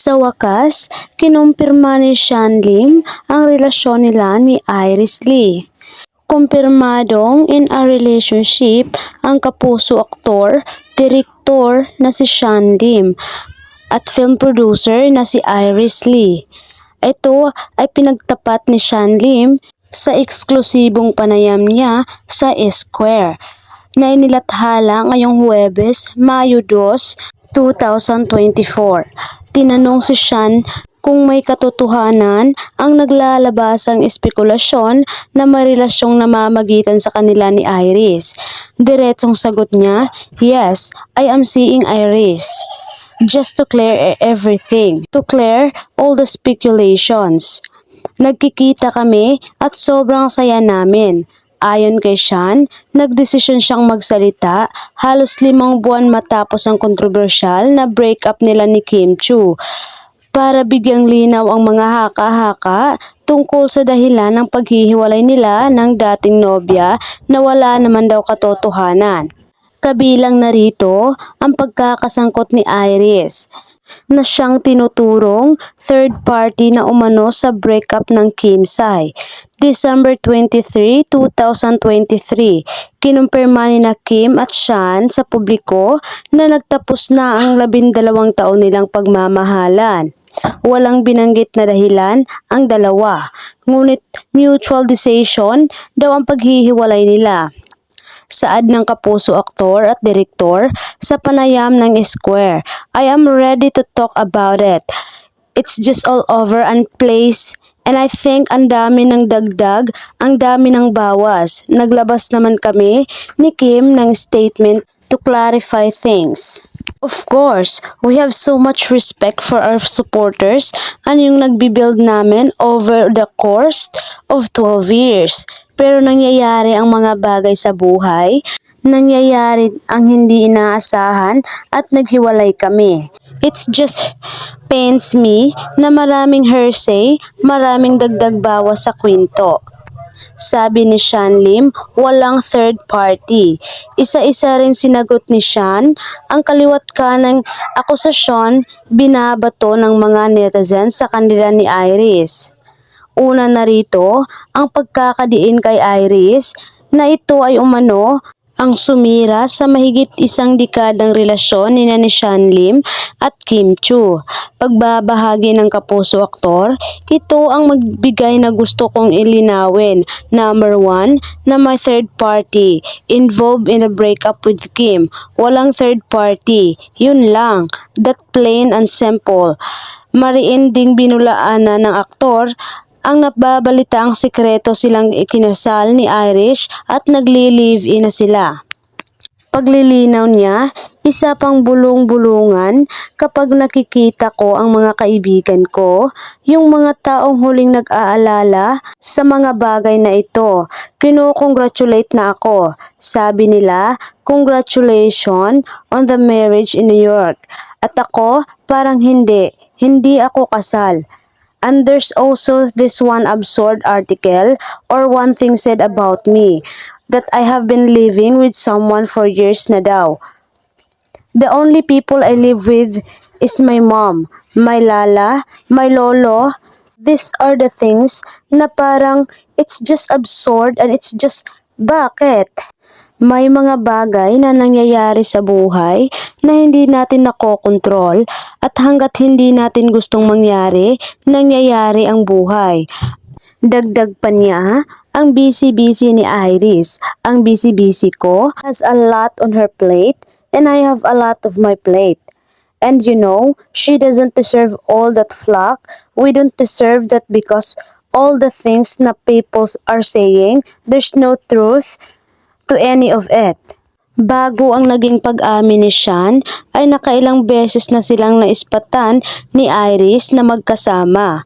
Sa wakas, kinumpirma ni Sean Lim ang relasyon nila ni Iris Lee. Kumpirmadong in a relationship ang kapuso aktor, direktor na si Sean Lim at film producer na si Iris Lee. Ito ay pinagtapat ni Sean Lim sa eksklusibong panayam niya sa Esquare na inilathala ngayong Huwebes, Mayo 2, 2024. Tinanong si Sean kung may katotohanan ang naglalabasang espekulasyon na may relasyong namamagitan sa kanila ni Iris. Diretsong sagot niya, Yes, I am seeing Iris. Just to clear everything. To clear all the speculations. Nagkikita kami at sobrang saya namin. Ayon kay Sean, nagdesisyon siyang magsalita halos limang buwan matapos ang kontrobersyal na breakup nila ni Kim Chu para bigyang linaw ang mga haka-haka tungkol sa dahilan ng paghihiwalay nila ng dating nobya na wala naman daw katotohanan. Kabilang narito ang pagkakasangkot ni Iris na siyang tinuturong third party na umano sa breakup ng Kim Sai. December 23, 2023, kinumpirma ni Kim at Sean sa publiko na nagtapos na ang labindalawang taon nilang pagmamahalan. Walang binanggit na dahilan ang dalawa, ngunit mutual decision daw ang paghihiwalay nila saad ng kapuso aktor at direktor sa panayam ng Square. I am ready to talk about it. It's just all over and place and I think ang dami ng dagdag, ang dami ng bawas. Naglabas naman kami ni Kim ng statement to clarify things. Of course, we have so much respect for our supporters and yung nagbibuild namin over the course of 12 years. Pero nangyayari ang mga bagay sa buhay, nangyayari ang hindi inaasahan at naghiwalay kami. It's just pains me na maraming hearsay, maraming dagdag bawas sa kwento. Sabi ni Sean Lim, walang third party. Isa-isa rin sinagot ni Sean ang kaliwat ka ng akusasyon binabato ng mga netizens sa kanila ni Iris. Una na rito, ang pagkakadiin kay Iris na ito ay umano ang sumira sa mahigit isang dekadang relasyon ni ni Sean Lim at Kim Chu. Pagbabahagi ng kapuso aktor, ito ang magbigay na gusto kong ilinawin. Number one, na may third party involved in the breakup with Kim. Walang third party. Yun lang. That plain and simple. Mariin ding binulaanan ng aktor ang nababalita ang sekreto silang ikinasal ni Irish at nagli-live-in na sila. Paglilinaw niya, isa pang bulong-bulungan kapag nakikita ko ang mga kaibigan ko, yung mga taong huling nag-aalala sa mga bagay na ito. Kino-congratulate na ako. Sabi nila, congratulations on the marriage in New York. At ako, parang hindi. Hindi ako kasal. And there's also this one absurd article or one thing said about me that I have been living with someone for years na daw. The only people I live with is my mom, my lala, my lolo. These are the things na parang it's just absurd and it's just bakit? May mga bagay na nangyayari sa buhay na hindi natin nakokontrol at hanggat hindi natin gustong mangyari, nangyayari ang buhay. Dagdag pa niya, ang busy-busy ni Iris. Ang busy-busy ko has a lot on her plate and I have a lot of my plate. And you know, she doesn't deserve all that flack. We don't deserve that because all the things na people are saying, there's no truth to any of it. Bago ang naging pag-amin ni Sean, ay nakailang beses na silang naispatan ni Iris na magkasama.